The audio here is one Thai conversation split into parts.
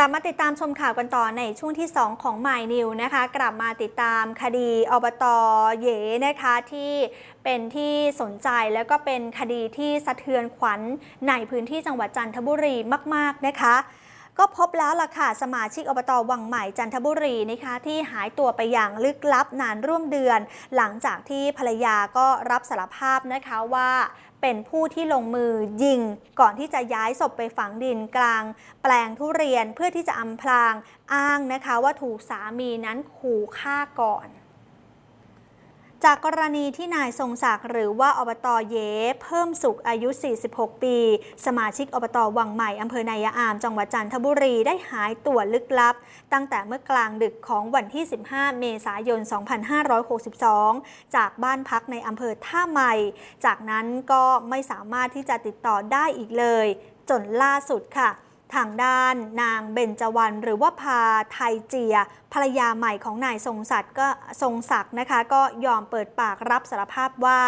ลับมาติดตามชมข่าวกันต่อในช่วงที่ 2 ของ My New นะคะ กลับมาติดตามคดีอบตเหยนะคะที่เป็นที่สนใจแล้วก็เป็นคดีที่สะเทือนขวัญในพื้นที่จังหวัดจันทบุรีมาก ๆ นะคะก็พบแล้วล่ะค่ะสมาชิกอบตวังใหม่จันทบุรีนะคะที่หายตัวไปอย่างลึกลับนานร่วมเดือน หลังจากที่ภรรยาก็รับสารภาพนะคะว่า เป็นผู้ที่ลงมือยิง ก่อนที่จะย้ายศพไปฝังดินกลาง แปลงทุเรียนเพื่อที่จะอำพรางอ้างนะคะว่าถูกสามีนั้นขู่ฆ่าก่อน จากกรณีที่นายทรงศักดิ์หรือว่าอบตเย เพิ่มสุขอายุ 46 ปี สมาชิกอบตวังใหม่อำเภอนายอาม จังหวัดจันทบุรีได้หายตัวลึกลับ ตั้งแต่เมื่อกลางดึกของวันที่ 15 เมษายน 2562 จากบ้านพักในอำเภอท่าใหม่ จากนั้นก็ไม่สามารถที่จะติดต่อได้อีกเลย จนล่าสุดค่ะ ทางด้านนางเบญจวรรณหรือว่าพาไทยเจีย ภรรยาใหม่ของนายทรงศักดิ์ก็ทรงศักดิ์นะคะ ก็ยอมเปิดปากรับสารภาพว่า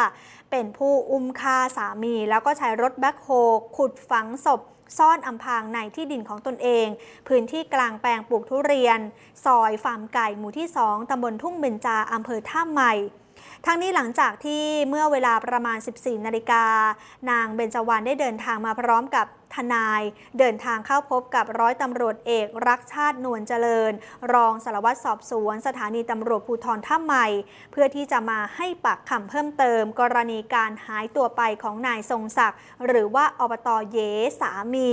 เป็นผู้อุ้มฆ่าสามี แล้วก็ใช้รถแบ็คโฮขุดฝังศพซ่อนอำพรางในที่ดินของตนเอง พื้นที่กลางแปลงปลูกทุเรียน ซอยฟาร์มไก่หมู่ที่ 2ตำบลทุ่งเบญจาอำเภอท่าใหม่ ทั้งนี้หลังจากที่เมื่อเวลาประมาณ 14 นาฬิกา นางเบญจวรรณได้เดินทางมาพร้อมกับทนายเดินทางเข้าพบกับร้อยตำรวจเอกรักชาตินวลเจริญ รองสารวัตรสอบสวน สถานีตำรวจภูธรท่าใหม่ เพื่อที่จะมาให้ปากคำเพิ่มเติม กรณีการหายตัวไปของนายทรงศักดิ์หรือว่าอบตเยสามี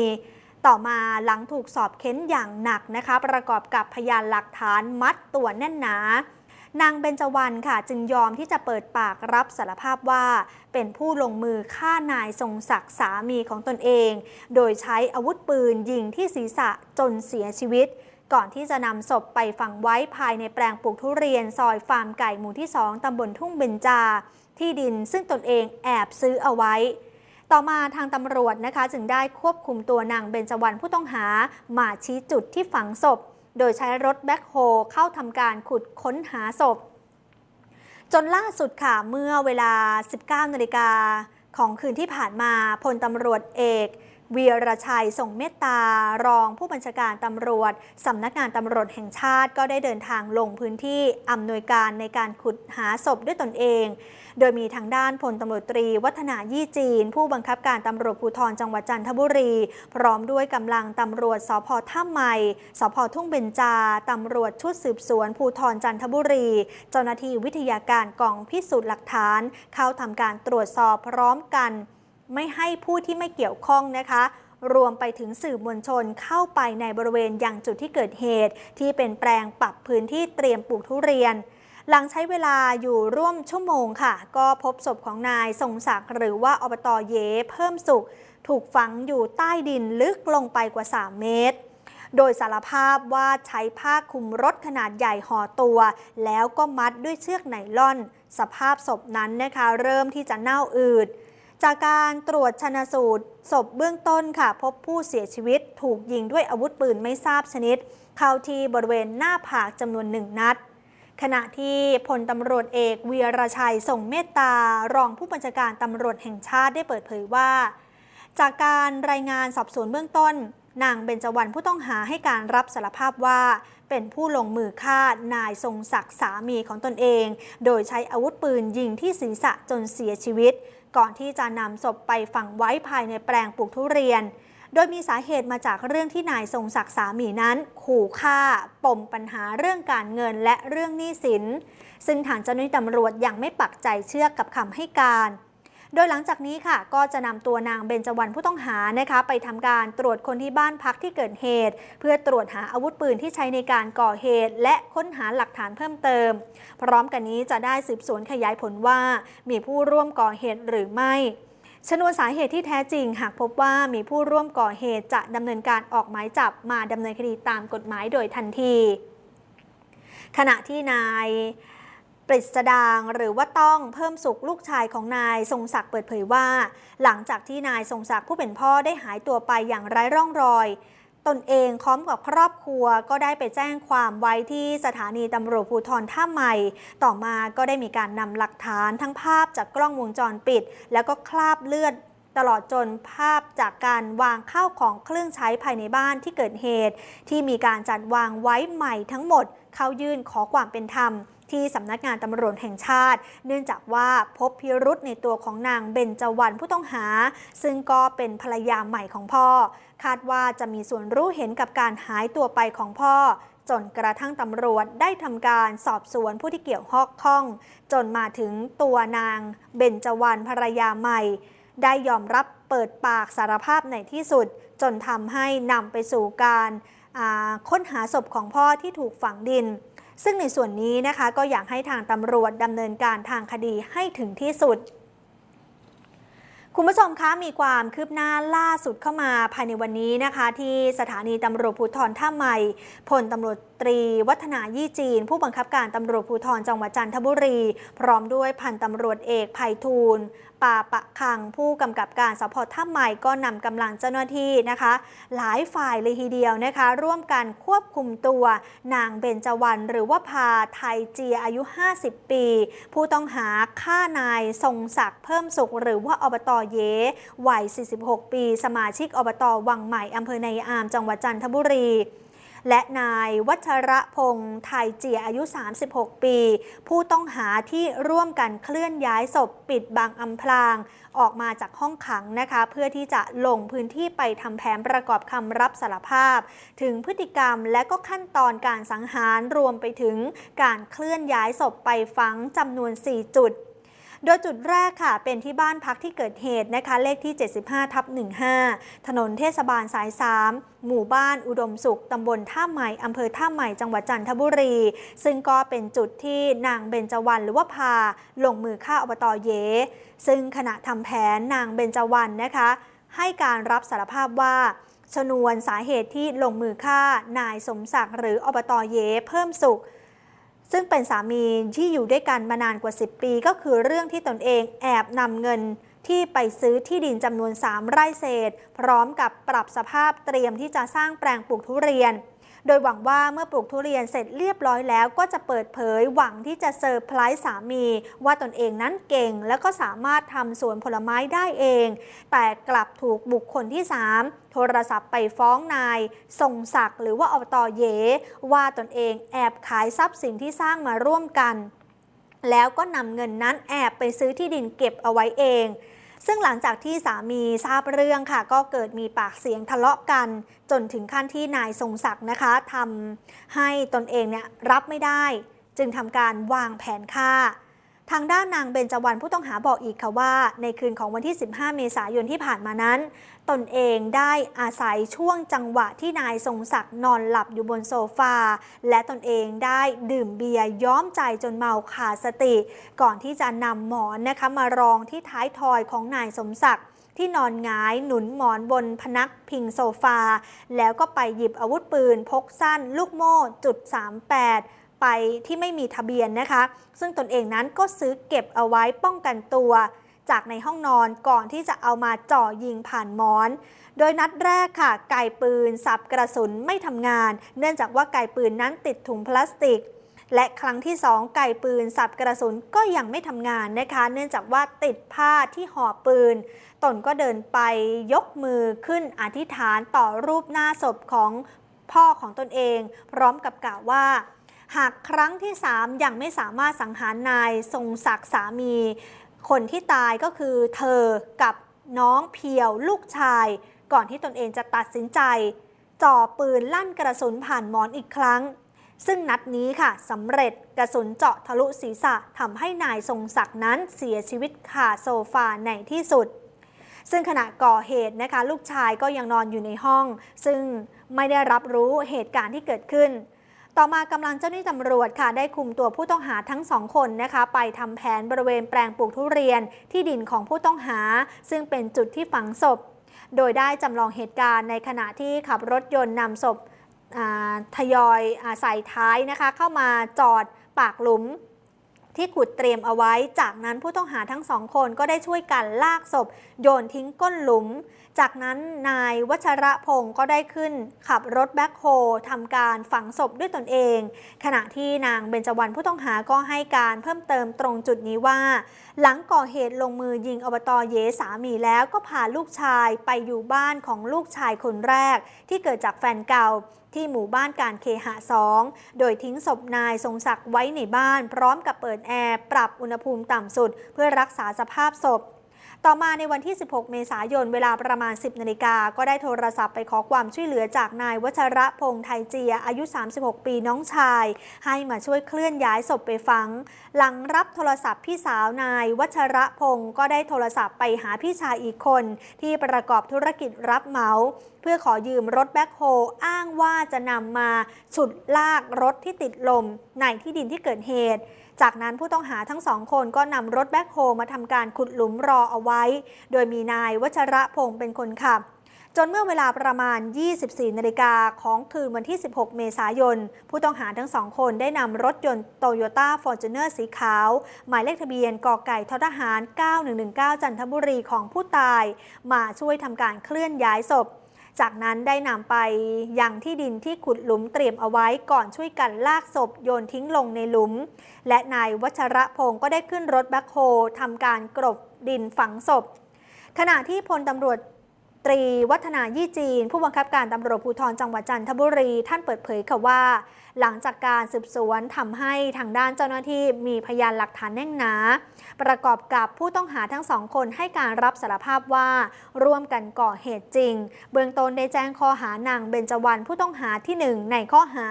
ต่อมาหลังถูกสอบเค้นอย่างหนักนะคะ ประกอบกับพยานหลักฐานมัดตัวแน่นหนา นางเบญจวรรณค่ะ จึงยอมที่จะเปิดปากรับสารภาพว่า เป็นผู้ลงมือฆ่านายทรงศักดิ์สามีของตนเอง โดยใช้อาวุธปืนยิงที่ศีรษะจนเสียชีวิต ก่อนที่จะนำศพไปฝังไว้ภายในแปลงปลูกทุเรียนซอยฟาร์มไก่หมู่ที่2ตำบลทุ่งเบญจา ที่ดินซึ่งตนเองแอบซื้อเอาไว้ต่อมาทางตำรวจนะคะจึงได้ควบคุมตัวนางเบญจวรรณผู้ต้องหา มาชี้จุดที่ฝังศพ โดยใช้รถแบ็คโฮเข้าทำการขุดค้นหาศพ จนล่าสุดค่ะ เมื่อเวลา 19นาฬิกาของคืนที่ผ่านมาพลตำรวจเอก วีรชัยส่งเมตตารองผู้บัญชาการตำรวจสำนักงานตำรวจแห่งชาติก็ได้เดินทางลงพื้นที่อำนวยการในการขุดหาศพด้วยตนเอง โดยมีทางด้านพลตำรวจตรีวัฒนายี่จีน ผู้บังคับการตำรวจภูธรจังหวัดจันทบุรี พร้อมด้วยกำลังตำรวจสพท่าใหม่สพทุ่งเบญจาตำรวจชุดสืบสวนภูธรจันทบุรี เจ้าหน้าที่วิทยาการกองพิสูจน์หลักฐาน เข้าทำการตรวจสอบพร้อมกัน ไม่ให้ผู้ที่ไม่เกี่ยวข้องนะคะ รวมไปถึงสื่อมวลชนเข้าไปในบริเวณยังจุดที่เกิดเหตุ ที่เป็นแปลงปรับพื้นที่เตรียมปลูกทุเรียน หลังใช้เวลาอยู่ร่วมชั่วโมงค่ะ ก็พบศพของนายทรงศักดิ์หรือว่าอบตเยเพิ่มสุข ถูกฝังอยู่ใต้ดินลึกลงไปกว่า 3 เมตรโดยสารภาพว่าใช้ผ้าคลุมรถขนาดใหญ่ห่อตัว แล้วก็มัดด้วยเชือกไนล่อน สภาพศพนั้นนะคะ เริ่มที่จะเน่าอืด จากการตรวจชนะสูตรศพเบื้องต้นค่ะ พบผู้เสียชีวิตถูกยิงด้วยอาวุธปืนไม่ทราบชนิด เข้าที่บริเวณหน้าผากจำนวนหนึ่งนัด ขณะที่พลตำรวจเอกเวียรชัยส่งเมตตารองผู้บัญชาการตำรวจแห่งชาติได้เปิดเผยว่า จากการรายงานสอบสวนเบื้องต้น นางเบญจวรรณผู้ต้องหาให้การรับสารภาพว่า เป็นผู้ลงมือฆ่านายทรงศักดิ์สามีของตนเอง โดยใช้อาวุธปืนยิงที่ศีรษะจนเสียชีวิต ก่อนที่จะนำศพไปฝังไว้ภายในแปลงปลูกทุเรียน โดยมีสาเหตุมาจากเรื่องที่นายทรงศักดิ์สามีนั้น ขู่ฆ่า ปมปัญหาเรื่องการเงินและเรื่องหนี้สิน ซึ่งทางเจ้าหน้าที่ตำรวจยังไม่ปักใจเชื่อกับคำให้การ โดยหลังจากนี้ค่ะ ก็จะนำตัวนางเบญจวรรณผู้ต้องหานะคะไปทำการตรวจคนที่บ้านพักที่เกิดเหตุ เพื่อตรวจหาอาวุธปืนที่ใช้ในการก่อเหตุ และค้นหาหลักฐานเพิ่มเติม พร้อมกันนี้จะได้สืบสวนขยายผลว่า มีผู้ร่วมก่อเหตุหรือไม่ชนวนสาเหตุที่แท้จริง หากพบว่ามีผู้ร่วมก่อเหตุจะดำเนินการออกหมายจับมาดำเนินคดีตามกฎหมายโดยทันที ขณะที่นาย ปริศดางหรือว่าต้องเพิ่มสุขลูกชายของนายทรงศักดิ์เปิดเผยว่า หลังจากที่นายทรงศักดิ์ผู้เป็นพ่อได้หายตัวไปอย่างไร้ร่องรอยตนเองพร้อมกับครอบครัวก็ได้ไปแจ้งความไว้ที่สถานีตำรวจภูธรท่าใหม่ ต่อมาก็ได้มีการนำหลักฐานทั้งภาพจากกล้องวงจรปิด แล้วก็คราบเลือดตตลอดจนภาพจากการวางข้าวของเครื่องใช้ภายในบ้านที่เกิดเหตุ ที่มีการจัดวางไว้ใหม่ทั้งหมด เข้ายื่นขอความเป็นธรรม ที่สำนักงานตำรวจแห่งชาติ เนื่องจากว่าพบพิรุษในตัวของนางเบญจวรรณผู้ต้องหา ซึ่งก็เป็นภรรยาใหม่ของพ่อ คาดว่าจะมีส่วนรู้เห็นกับการหายตัวไปของพ่อจนกระทั่งตำรวจได้ทำการสอบสวนผู้ที่เกี่ยวข้อง จนมาถึงตัวนางเบญจวรรณภรรยาใหม่ ได้ยอมรับเปิดปากสารภาพในที่สุด จนทำให้นำไปสู่การค้นหาศพของพ่อที่ถูกฝังดิน ซึ่งในส่วนนี้นะคะก็อยากให้ทางตำรวจดำเนินการทางคดีให้ถึงที่สุดคุณผู้ชมคะมีความคืบหน้าล่าสุดเข้ามาภายในวันนี้นะคะ ที่สถานีตำรวจภูธรท่าใหม่พลตำรวจตรีวัฒนายี่จีน ผู้บังคับการตำรวจภูธรจังหวัดจันทบุรี พร้อมด้วยพันตำรวจเอกภัยทูล ป่าปะคังผู้กำกับการสพท่าใหม่ก็นำกำลังเจ้าหน้าที่นะคะ หลายฝ่ายเลยทีเดียวนะคะ ร่วมกันควบคุมตัวนางเบญจวรรณหรือว่าพาไทยเจียอายุ 50 ปี ผู้ต้องหาฆ่านายทรงศักดิ์เพิ่มสุข หรือว่าอบตเยวัย 46 ปี สมาชิกอบตวังใหม่อำเภอในอามจังหวัดจันทบุรี และนายวัชระพงษ์ไทยเจียอายุ 36 ปี ผู้ต้องหาที่ร่วมกันเคลื่อนย้ายศพปิดบังอำพราง ออกมาจากห้องขังนะคะ เพื่อที่จะลงพื้นที่ไปทำแผนประกอบคำรับสารภาพ ถึงพฤติกรรมและก็ขั้นตอนการสังหารรวมไปถึงการเคลื่อนย้ายศพไปฝังจำนวน 4 จุด โดยจุดแรกค่ะ เป็นที่บ้านพักที่เกิดเหตุนะคะ เลขที่ 75ทับ15 ถนนเทศบาลสาย 3 หมู่บ้านอุดมสุขตำบลท่าใหม่อำเภอท่าใหม่จังหวัดจันทบุรี ซึ่งก็เป็นจุดที่นางเบญจวรรณหรือว่าพา ลงมือฆ่าอบตอเย ซึ่งขณะทำแผนนางเบญจวรรณนะคะ ให้การรับสารภาพว่าชนวนสาเหตุที่ลงมือฆ่านายสมศักดิ์หรืออบตอเย เพิ่มสุข ซึ่งเป็นสามีที่อยู่ด้วยกันมานานกว่า 10 ปี ก็คือเรื่องที่ตนเองแอบนำเงินที่ไปซื้อที่ดินจำนวน 3 ไร่เศษ พร้อมกับปรับสภาพเตรียมที่จะสร้างแปลงปลูกทุเรียน โดยหวังว่าเมื่อปลูกทุเรียนเสร็จเรียบร้อยแล้วก็จะเปิดเผยหวังที่จะเซอร์ไพรส์สามี ว่าตนเองนั้นเก่ง แล้วก็สามารถทำสวนผลไม้ได้เอง แต่กลับถูกบุคคลที่ 3 โทรศัพท์ไปฟ้องนายทรงศักดิ์หรือว่าอบตอเย ว่าตนเองแอบขายทรัพย์สินที่สร้างมาร่วมกัน แล้วก็นำเงินนั้นแอบไปซื้อที่ดินเก็บเอาไว้เอง ซึ่งหลังจากที่สามีทราบเรื่องค่ะ ก็เกิดมีปากเสียงทะเลาะกัน จนถึงขั้นที่นายทรงศักดิ์นะคะทำให้ตนเองเนี่ยรับไม่ได้ จึงทำการวางแผนฆ่า ทางด้านนางเบญจวรรณผู้ต้องหาบอกอีกค่ะว่า ในคืนของวันที่ 15 เมษายนที่ผ่านมานั้น ตนเองได้อาศัยช่วงจังหวะที่นายทรงศักดิ์นอนหลับอยู่บนโซฟา และตนเองได้ดื่มเบียร์ย้อมใจจนเมาขาดสติ ก่อนที่จะนำหมอนนะคะมารองที่ท้ายทอยของนายสมศักดิ์ที่นอนหงายหนุนหมอนบนพนักพิงโซฟา แล้วก็ไปหยิบอาวุธปืน พกสั้น ลูกโม่จุด 38 ไปที่ไม่มีทะเบียนนะคะ ซึ่งตนเองนั้นก็ซื้อเก็บเอาไว้ป้องกันตัว จากในห้องนอนก่อนที่จะเอามาจ่อยิงผ่านหมอน โดยนัดแรกค่ะ ไก่ปืน สับกระสุนไม่ทำงาน เนื่องจากว่าไก่ปืนนั้นติดถุงพลาสติก และครั้งที่ 2 ไก่ปืน สับกระสุนก็ยังไม่ทำงานนะคะ เนื่องจากว่าติดผ้าที่ห่อปืน ตนก็เดินไปยกมือขึ้นอธิษฐานต่อรูปหน้าศพของพ่อของตนเอง พร้อมกับกล่าวว่าหากครั้งที่ 3 ยังไม่สามารถสังหารนายทรงศักดิ์สามี คนที่ตายก็คือเธอกับน้องเพียวลูกชาย ก่อนที่ตนเองจะตัดสินใจ จ่อปืนลั่นกระสุนผ่านหมอนอีกครั้ง ซึ่งนัดนี้ค่ะสำเร็จกระสุนเจาะทะลุศีรษะทำให้นายทรงศักดิ์นั้นเสียชีวิตคาโซฟาในที่สุด ซึ่งขณะก่อเหตุนะคะ ลูกชายก็ยังนอนอยู่ในห้อง ซึ่งไม่ได้รับรู้เหตุการณ์ที่เกิดขึ้น ต่อมากำลังเจ้าหน้าที่ตำรวจค่ะได้คุมตัวผู้ต้องหาทั้งสองคนนะคะไปทำแผนบริเวณแปลงปลูกทุเรียนที่ดินของผู้ต้องหา ซึ่งเป็นจุดที่ฝังศพ โดยได้จำลองเหตุการณ์ในขณะที่ขับรถยนต์นำศพทยอยอาใส่ท้ายนะคะ เข้ามาจอดปากหลุมที่ขุดเตรียมเอาไว้ จากนั้นผู้ต้องหาทั้งสองคนก็ได้ช่วยกันลากศพ โยนทิ้งก้นหลุมจากนั้นนายวัชระพงศ์ก็ได้ขึ้นขับรถแบ็คโฮทำการฝังศพด้วยตนเอง ขณะที่นางเบญจวรรณผู้ต้องหาก็ให้การเพิ่มเติมตรงจุดนี้ว่า หลังก่อเหตุลงมือยิงอบตอเยสามีแล้วก็พาลูกชายไปอยู่บ้านของลูกชายคนแรก ที่เกิดจากแฟนเก่าที่หมู่บ้านการเคหะสองโดยทิ้งศพนายทรงศักดิ์ไว้ในบ้าน พร้อมกับเปิดแอร์ปรับอุณหภูมิต่ำสุด เพื่อรักษาสภาพศพ ต่อมาในวันที่ 16 เมษายน เวลาประมาณ 10 นาฬิกา ก็ได้โทรศัพท์ไปขอความช่วยเหลือจากนายวัชระพงษ์ไทยเจีย อายุ 36 ปีน้องชาย ให้มาช่วยเคลื่อนย้ายศพไปฝัง หลังรับโทรศัพท์พี่สาวนายวัชระพงษ์ก็ได้โทรศัพท์ไปหาพี่ชายอีกคน ที่ประกอบธุรกิจรับเหมาเพื่อขอยืมรถแบ็คโฮอ้างว่าจะนำมาฉุดลากรถที่ติดลมในที่ดินที่เกิดเหตุจากนั้นผู้ต้องหาทั้งสองคนก็นำรถแบ็คโฮมาทำการขุดหลุมรอเอาไว้ โดยมีนายวัชระพงศ์เป็นคนขับ จนเมื่อเวลาประมาณ 24 นาฬิกาของคืนวันที่ 16 เมษายน ผู้ต้องหาทั้งสองคนได้นำรถยนต์โตโยต้าฟอร์จูเนอร์สีขาว หมายเลขทะเบียนกอไก่ททหาร 9119 จันทบุรีของผู้ตาย มาช่วยทำการเคลื่อนย้ายศพ จากนั้นได้นำไปยังที่ดินที่ขุดหลุมเตรียมเอาไว้ก่อนช่วยกันลากศพโยนทิ้งลงในหลุม และนายวัชระพงศ์ก็ได้ขึ้นรถแบ็คโฮทำการกรบดินฝังศพ ขณะที่พลตำรวจ ตรีวัฒนายี่จีน ผู้บังคับการตำรวจภูธรจังหวัดจันทบุรี ท่านเปิดเผยค่ะว่า หลังจากการสืบสวนทำให้ทางด้านเจ้าหน้าที่มีพยานหลักฐานแน่นหนา ประกอบกับผู้ต้องหาทั้งสองคนให้การรับสารภาพว่า ร่วมกันก่อเหตุจริง เบื้องต้นได้แจ้งข้อหานางเบญจวรรณผู้ต้องหาที่หนึ่งในข้อหา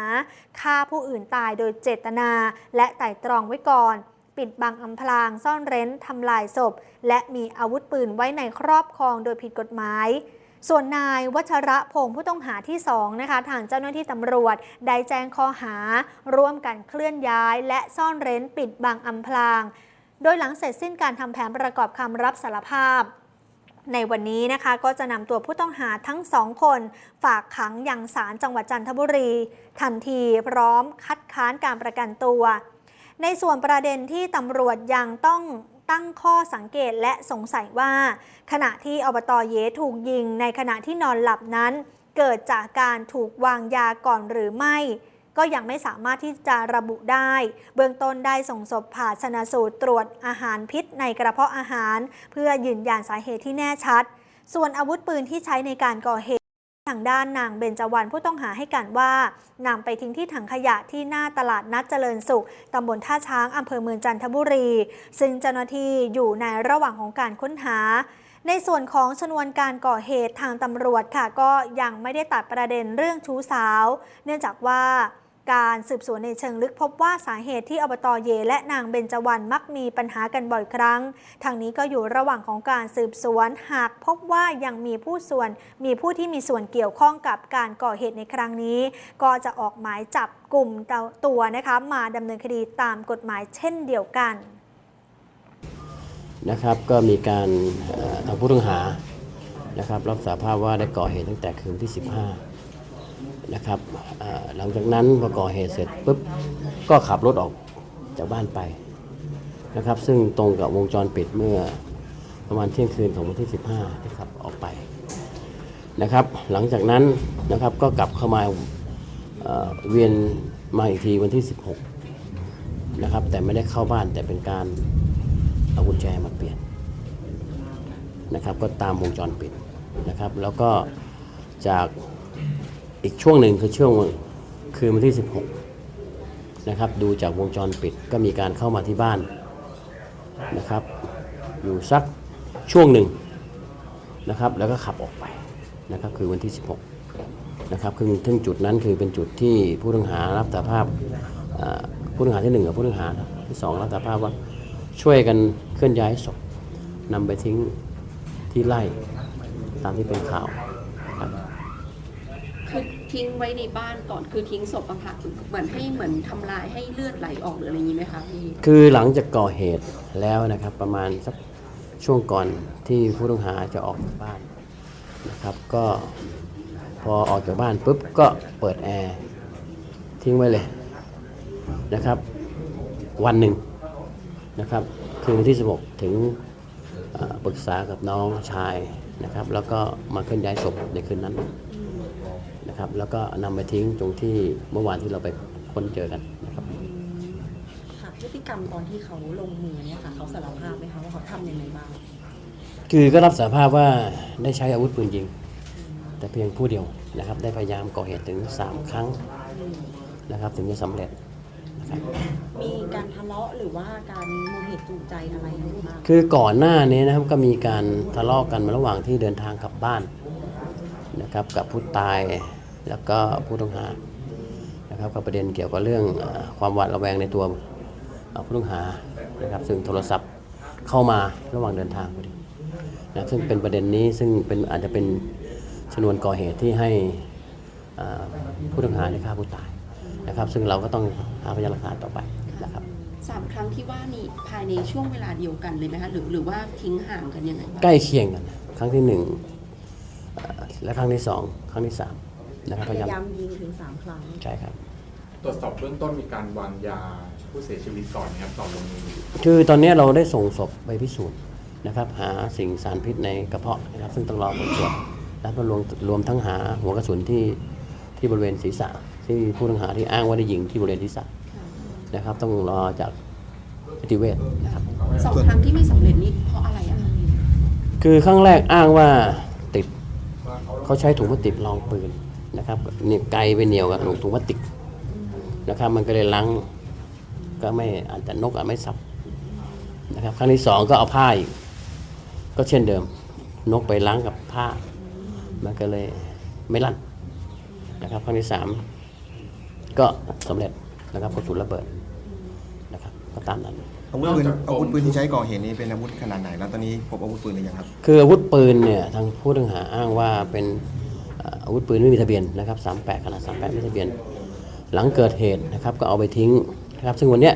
ฆ่าผู้อื่นตายโดยเจตนา และไต่ตรองไว้ก่อน ปิดบังอำพรางซ่อนเร้นทำลายศพ และมีอาวุธปืนไว้ในครอบครองโดยผิดกฎหมาย ส่วนนายวัชระพงศ์ผู้ต้องหาที่2นะคะทางเจ้าหน้าที่ตำรวจ ได้แจ้งข้อหา ร่วมกันเคลื่อนย้าย และซ่อนเร้นปิดบังอำพราง โดยหลังเสร็จสิ้นการทำแผนประกอบคำรับสารภาพในวันนี้นะคะก็จะนำตัวผู้ต้องหาทั้งสองคน ฝากขังยังศาลจังหวัดจันทบุรี ทันทีพร้อมคัดค้านการประกันตัว ในส่วนประเด็นที่ตำรวจยังต้องตั้งข้อสังเกตและสงสัยว่า ขณะที่อบตเยถูกยิงในขณะที่นอนหลับนั้น เกิดจากการถูกวางยาก่อนหรือไม่ ก็ยังไม่สามารถที่จะระบุได้ เบื้องต้นได้ส่งศพผ่าชนะสูตรตรวจอาหารพิษในกระเพาะอาหาร เพื่อยืนยันสาเหตุที่แน่ชัด ส่วนอาวุธปืนที่ใช้ในการก่อเหตุ ทางด้านนางเบญจวรรณผู้ต้องหาให้การว่านำไปทิ้งที่ถังขยะที่หน้าตลาดนัดเจริญสุขตำบลท่าช้างอำเภอเมืองจันทบุรี ซึ่งเจ้าหน้าที่อยู่ในระหว่างของการค้นหา ในส่วนของชนวนการก่อเหตุทางตำรวจค่ะก็ยังไม่ได้ตัดประเด็นเรื่องชู้สาว เนื่องจากว่า การสืบสวนในเชิงลึกพบว่าสาเหตุที่อบตเย และนางเบญจวรรณมักมีปัญหากันบ่อยครั้ง ทางนี้ก็อยู่ระหว่างของการสืบสวนหากพบว่ายังมีผู้ส่วน มีผู้ที่มีส่วนเกี่ยวข้องกับการก่อเหตุในครั้งนี้ ก็จะออกหมายจับกลุ่มตัวนะคะมาดำเนินคดีตามกฎหมายเช่นเดียวกันนะครับก็มีการเอ่อทางผู้ต้องหานะครับรับสาภาพว่าได้ก่อเหตุตั้งแต่คืนที่ 15 นะครับหลังจากนั้นพอก่อเหตุเสร็จปุ๊บก็ขับรถออกจากบ้านไปนะครับ ซึ่งตรงกับวงจรปิดเมื่อประมาณเที่ยงคืนของวันที่ 15ที่ขับออกไปนะครับ หลังจากนั้นนะครับก็กลับเข้ามาเอ่อเวียนมาอีกทีวันที่ 16นะครับแต่ไม่ได้เข้าบ้านแต่เป็นการเอากุญแจมาเปลี่ยนนะครับ ก็ตามวงจรปิดนะครับ แล้วก็จาก อีกช่วงหนึ่งคือช่วงคืนวันที่ 16 นะครับ ดูจากวงจรปิดก็มีการเข้ามาที่บ้านนะครับ อยู่สักช่วงหนึ่งนะครับ แล้วก็ขับออกไปนะครับ คือวันที่ 16 นะครับคือถึงจุดนั้นคือเป็นจุดที่ผู้ต้องหารับสารภาพผู้ต้องหาที่หนึ่งกับผู้ต้องหาที่สองรับสารภาพว่าช่วยกันเคลื่อนย้ายศพนำไปทิ้งที่ไร่ตามที่เป็นข่าว ทิ้งไว้ในบ้านก่อนคือทิ้งศพอะค่ะเหมือนให้เหมือนทำลายให้เลือดไหลออกหรืออะไรอย่างนี้ไหมคะพี่คือหลังจากก่อเหตุแล้วนะครับ ประมาณสักช่วงก่อนที่ผู้ต้องหาจะออกจากบ้านนะครับ ก็พอออกจากบ้านปุ๊บก็เปิดแอร์ทิ้งไว้เลยนะครับ วันหนึ่งนะครับ คืนวันที่ 16 ถึงเอ่อปรึกษากับน้องชายนะครับ แล้วก็มาเคลื่อนย้ายศพในคืนนั้น นะครับ แล้วก็นำไปทิ้งตรงที่เมื่อวานที่เราไปค้นเจอกันนะครับค่ะพฤติกรรมตอนที่เขาลงมือเนี่ยค่ะเขาสารภาพไหมคะว่าเขาทำยังไงบ้าง คือก็รับสารภาพว่าได้ใช้อาวุธปืนยิง แต่เพียงผู้เดียวนะครับ ได้พยายามก่อเหตุถึง 3 ครั้งนะครับ ถึงจะสำเร็จนะครับมีการทะเลาะหรือว่าการมูลเหตุจูงใจอะไรหรือเปล่าคือก่อนหน้านี้นะครับก็มีการทะเลาะกันมาระหว่างที่เดินทางกลับบ้านนะครับกับผู้ตาย แล้วก็ผู้ต้องหานะครับกับประเด็นเกี่ยวกับเรื่องเอ่อความหวาดระแวงในตัวเอ่อผู้ต้องหานะครับซึ่งโทรศัพท์เข้ามาระหว่างเดินทางพอดีนะซึ่งเป็นประเด็นนี้ซึ่งเป็นอาจจะเป็นชนวนก่อเหตุที่ให้อ่าผู้ต้องหาได้ฆ่าผู้ตายนะครับ ซึ่งเราก็ต้องหาพยานหลักฐานต่อไปนะครับสามครั้งที่ว่านี่ภายในช่วงเวลาเดียวกันเลยไหมคะหรือหรือว่าทิ้งห่างกันยังไงบ้างใกล้เคียงกัน ครั้งที่หนึ่งเอ่อและครั้งที่สองครั้งที่สาม นะครับพพยายายามมยิงถึงสามครั้ง ใช่ครับ ตรวจสอบเบื้องต้นมีการวางยาผู้เสียชีวิตก่อนนะครับต่อนลงมือคือตอนนี้เราได้ส่งศพไปพิสูจน์นะครับ หาสิ่งสารพิษในกระเพาะนะครับ ซึ่งต้องรอผลตรวจและรวมรวมทั้งหาหัวกระสุนที่ที่บริเวณศีรษะ ที่ผู้ต้องหาที่อ้างว่าได้ยิงที่บริเวณศีรษะนะครับ ต้องรอจากนิติเวชนะครับ สองครั้งที่ไม่สำเร็จนี่เพราะอะไรอะคะคือครั้งแรกอ้างว่าติดเขาใช้ถุงพลาสติกรองปืน นะครับเนี่ยไกลไปเหนียวกับถุงพลาสติกนะครับ มันก็เลยลังก็ไม่อาจจะนกอาจไม่สับนะครับ ครั้งที่สองก็เอาผ้าอีกก็เช่นเดิม นกไปล้างกับผ้า มันก็เลยไม่ลั่นนะครับ ครั้งที่สามก็สำเร็จนะครับกระสุนระเบิดนะครับ ก็ตามนั้นอาวุธปืนอาวุธปืนที่ใช้ก่อเหตุนี้เป็นอาวุธขนาดไหนแล้วตอนนี้พบอาวุธปืนหรือยังครับ คืออาวุธปืนเนี่ยทางผู้ต้องหาอ้างว่าเป็นเอ่ออาวุธปืนไม่มีทะเบียนนะครับ 38ขนาด38 ไม่มีทะเบียน หลังเกิดเหตุนะครับก็เอาไปทิ้งนะครับ ซึ่งวันเนี้ย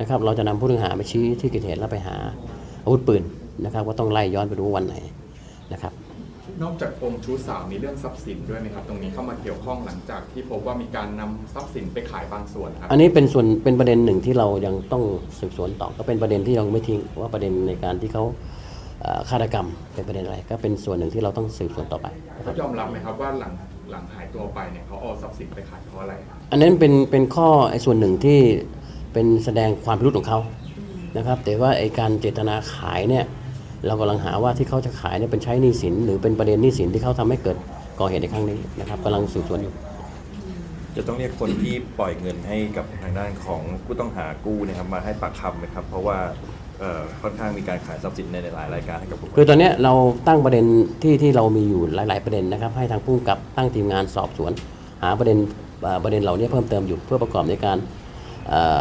นะครับเราจะนำผู้ต้องหาไปชี้ที่เกิดเหตุแล้วไปหาอาวุธปืนนะครับว่าต้องไล่ย้อนไปดูว่าวันไหนนะครับ นอกจากปมชู้สาวมีเรื่องทรัพย์สินด้วยไหมครับ ตรงนี้เข้ามาเกี่ยวข้องหลังจากที่พบว่ามีการนำทรัพย์สินไปขายบางส่วนครับอันนี้เป็นส่วนเป็นประเด็นหนึ่งที่เรายังต้องสืบสวนต่อก็เป็นประเด็นที่เราไม่ทิ้งว่าประเด็นในการที่เขาเอ่อ ฆาตกรรมเป็นประเด็นอะไร ก็เป็นส่วนหนึ่งที่เราต้องสืบสวนต่อไปนะครับเขายอมรับไหมครับว่าหลังหลังหายตัวไปเนี่ยเขาเอาทรัพย์สินไปขายเพราะอะไรครับอันนั้นเป็นเป็นข้อไอ้ส่วนหนึ่งที่เป็นแสดงความพิรุธของเขานะครับแต่ว่าไอ้การเจตนาขายเนี่ยเรากำลังหาว่าที่เขาจะขายเนี่ยเป็นใช้หนี้สิน หรือเป็นประเด็นหนี้สินที่เขาทำให้เกิดก่อเหตุในครั้งนี้นะครับกำลังสืบสวนอยู่จะต้องเรียกคนที่ปล่อยเงินให้กับทางด้านของผู้ต้องหากู้เนะครับมาให้ปากคำไหมครับ เพราะว่า เอ่อค่อนข้างมีการขายทรัพย์สินในหลายรายการให้กับบุคคลคือตอนเนี้ยเราตั้งประเด็นที่ที่เรามีอยู่หลาย ๆ ประเด็นนะครับ ให้ทางผู้กำกับตั้งทีมงานสอบสวน หาประเด็นเอ่อประเด็นเหล่านี้เพิ่มเติมอยู่เพื่อประกอบในการเอ่อ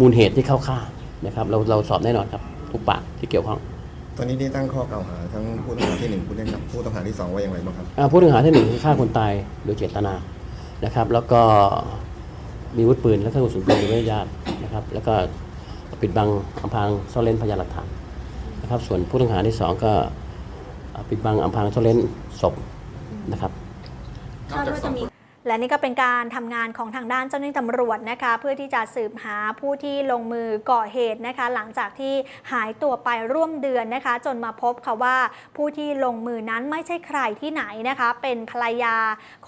มูลเหตุที่เข้าฆ่านะครับเราเราสอบแน่นอนครับทุกปากที่เกี่ยวข้องตอนนี้ได้ตั้งข้อกล่าวหาทั้งผู้ต้องหาที่หนึ่งผู้เล่นกับผู้ต้องหาที่สองว่าอย่างไรบ้างครับ อ่าผู้ต้องหาที่หนึ่งคือฆ่าคนตายโดยเจตนานะครับ แล้วก็มีอาวุธปืนและเครื่องกระสุนปืนโดยไม่ได้ญาตนะครับ แล้วก็ ปิดบังอำพรางซ่อนเล้นพยานหลักฐานนะครับส่วนผู้ต้องหาที่สองก็ปิดบังอำพรางซ่อนเล้นศพนะครับ นอกจากสองคน และนี่ก็เป็นการทำงานของทางด้านเจ้าหน้าที่ตำรวจนะคะ เพื่อที่จะสืบหาผู้ที่ลงมือก่อเหตุนะคะ หลังจากที่หายตัวไปร่วมเดือนนะคะ จนมาพบค่ะว่าผู้ที่ลงมือนั้นไม่ใช่ใครที่ไหนนะคะ เป็นภรรยา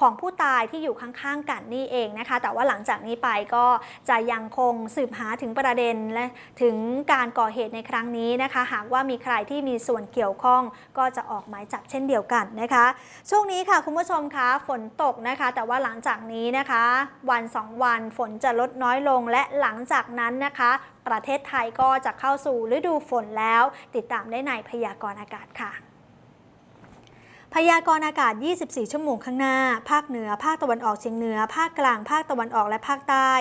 ของผู้ตายที่อยู่ข้างๆกันนี่เองนะคะ แต่ว่าหลังจากนี้ไปก็จะยังคงสืบหาถึงประเด็นและถึงการก่อเหตุในครั้งนี้นะคะ หากว่ามีใครที่มีส่วนเกี่ยวข้อง ก็จะออกหมายจับเช่นเดียวกันนะคะ ช่วงนี้ค่ะคุณผู้ชมคะฝนตกนะคะ แต่ว่าหลังังจากนี้นะคะ วันสองวันฝนจะลดน้อยลงและหลังจากนั้นนะคะ ประเทศไทยก็จะเข้าสู่ฤดูฝนแล้ว ติดตามได้ในพยากรณ์อากาศค่ะ พยากรณ์อากาศ 24 ชั่วโมงข้างหน้า ภาคเหนือ ภาคตะวันออกเฉียงเหนือ ภาคกลาง ภาคตะวันออกและภาคใต้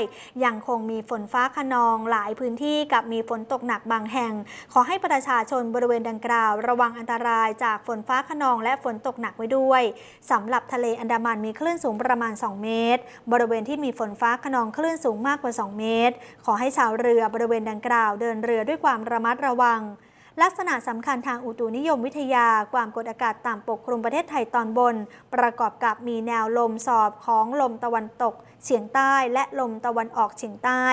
ยังคงมีฝนฟ้าขนองหลายพื้นที่กับมีฝนตกหนักบางแห่ง ขอให้ประชาชนบริเวณดังกล่าว ระวังอันตรายจากฝนฟ้าขนองและฝนตกหนักไว้ด้วยสำหรับทะเลอันดามันมีคลื่นสูงประมาณ 2 เมตร บริเวณที่มีฝนฟ้าขนองคลื่นสูงมากกว่า 2 เมตร ขอให้ชาวเรือบริเวณดังกล่าว เดินเรือด้วยความระมัดระวัง ลักษณะสำคัญทางอุตุนิยมวิทยา ความกดอากาศต่ำปกคลุมประเทศไทยตอนบน ประกอบกับมีแนวลมสอบของลมตะวันตก เฉียงใต้และลมตะวันออกเฉียงใต้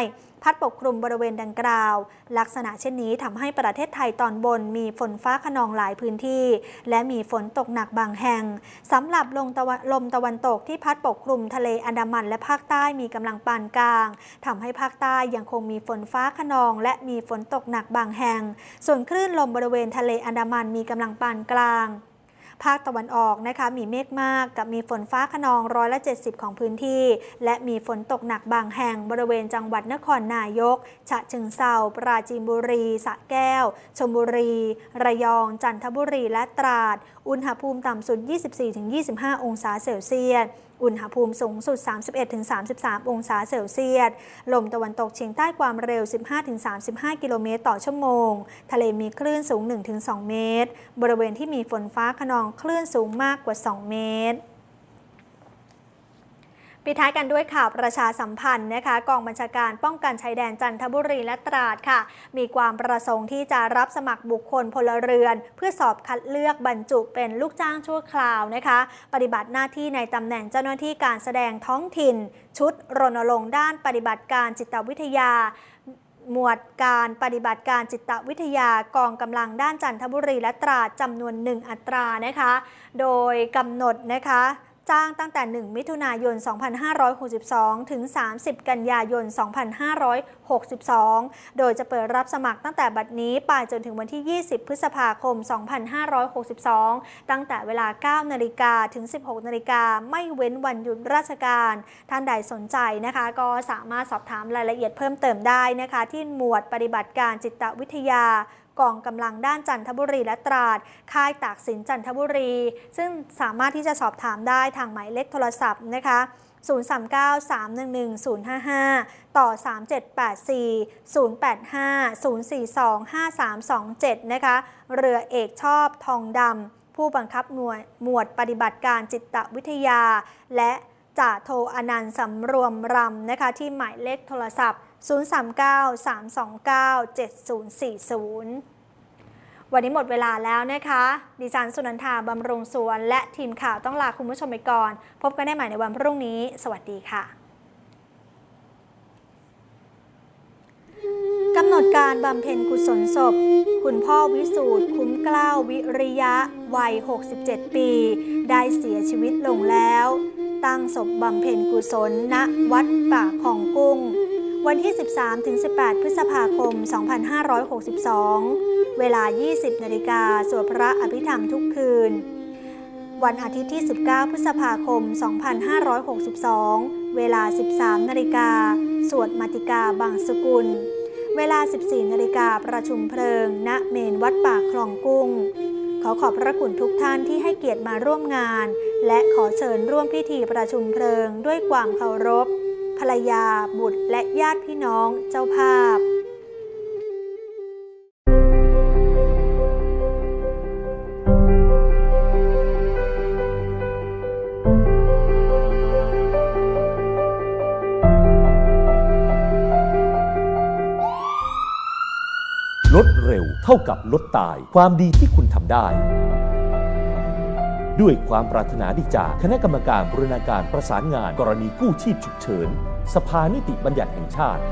พัดปกคลุมบริเวณดังกล่าว ลักษณะเช่นนี้ทำให้ประเทศไทยตอนบนมีฝนฟ้าขนองหลายพื้นที่ และมีฝนตกหนักบางแห่งสำหรับลมตะวันลมตะวันตกที่พัดปกคลุมทะเลอันดามันและภาคใต้มีกำลังปานกลางทำให้ภาคใต้ยังคงมีฝนฟ้าขนอง และมีฝนตกหนักบางแห่ง ส่วนคลื่นลมบริเวณทะเลอันดามันมีกำลังปานกลาง ภาคตะวันออกนะคะมีเมฆมากกับมีฝนฟ้าขนองร้อยละ 70 ของพื้นที่ และมีฝนตกหนักบางแห่งบริเวณจังหวัดนครนายก ฉะเชิงเซาปราจีนบุรีสระแก้วชลบุรี ระยอง จันทบุรีและตราด อุณหภูมิต่ำสุด 24-25 องศาเซลเซียส อุณหภูมิสูงสุด 31-33 องศาเซลเซียส ลมตะวันตกเฉียงใต้ความเร็ว 15-35 กิโลเมตรต่อชั่วโมง ทะเลมีคลื่นสูง 1-2 เมตร บริเวณที่มีฝนฟ้าขนองคลื่นสูงมากกว่า 2 เมตร ปิดท้ายกันด้วยข่าวประชาสัมพันธ์นะคะกองบัญชาการป้องกันชายแดนจันทบุรีและตราดค่ะ มีความประสงค์ที่จะรับสมัครบุคคลพลเรือน เพื่อสอบคัดเลือกบรรจุเป็นลูกจ้างชั่วคราวนะคะ ปฏิบัติหน้าที่ในตำแหน่งเจ้าหน้าที่การแสดงท้องถิ่น ชุดรณรงค์ด้านปฏิบัติการจิตวิทยาหมวดการปฏิบัติการจิตวิทยากองกำลังด้านจันทบุรีและตราดจำนวน1อัตรานะคะ โดยกำหนดนะคะ จ้างตั้งแต่ 1 มิถุนายน 2562 ถึง 30 กันยายน 2562 โดยจะเปิดรับสมัครตั้งแต่บัดนี้ไปจนถึงวันที่ 20 พฤษภาคม 2562 ตั้งแต่เวลา 9 นาฬิกาถึง 16 นาฬิกา ไม่เว้นวันหยุดราชการ ท่านใดสนใจนะคะ ก็สามารถสอบถามรายละเอียดเพิ่มเติมได้นะคะ ที่หมวดปฏิบัติการจิตวิทยา กองกำลังด้านจันทบุรีและตราด ค่ายตากสินจันทบุรี ซึ่งสามารถที่จะสอบถามได้ทางหมายเลขโทรศัพท์นะคะ039-311-055 ต่อ 3784 085-042-5327 นะคะ เรือเอกชอบทองดำ ผู้บังคับหน่วยหมวดปฏิบัติการจิตวิทยา และจ่าโทอนันต์สำรวมรำนะคะที่หมายเลขโทรศัพท์039-329-7040 วันนี้หมดเวลาแล้วนะคะ ดิฉันสุนันทาบำรุงสวน และทีมข่าวต้องลาคุณผู้ชมไปก่อน พบกันได้ใหม่ในวันพรุ่งนี้ สวัสดีค่ะกำหนดการบำเพ็ญกุศลศพ คุณพ่อวิสูตรคุ้มกล้าววิริยะ วัย 67 ปี ได้เสียชีวิตลงแล้ว ตั้งศพบำเพ็ญกุศลณวัดป่าของกุ้ง วันที่ 13-18 พฤษภาคม 2562 เวลา 20 นาฬิกาสวดพระอภิธรรมทุกคืน วันอาทิตย์ที่ 19 พฤษภาคม 2562 เวลา 13 นาฬิกาสวดมาติกาบางสกุล เวลา 14 นาฬิกาประชุมเพลิง ณ เมนวัดป่าคลองกุ้ง ขอขอบพระคุณทุกท่านที่ให้เกียรติมาร่วมงาน และขอเชิญร่วมพิธีประชุมเพลิงด้วยความเคารพ ภรรยา บุตรและญาติพี่น้องเจ้าภาพลดเร็วเท่ากับลดตาย ความดีที่คุณทำได้ ด้วยความปรารถนาดีจากคณะกรรมการบรรณาการประสานงาน กรณีกู้ชีพฉุกเฉิน สภานิติบัญญัติแห่งชาติ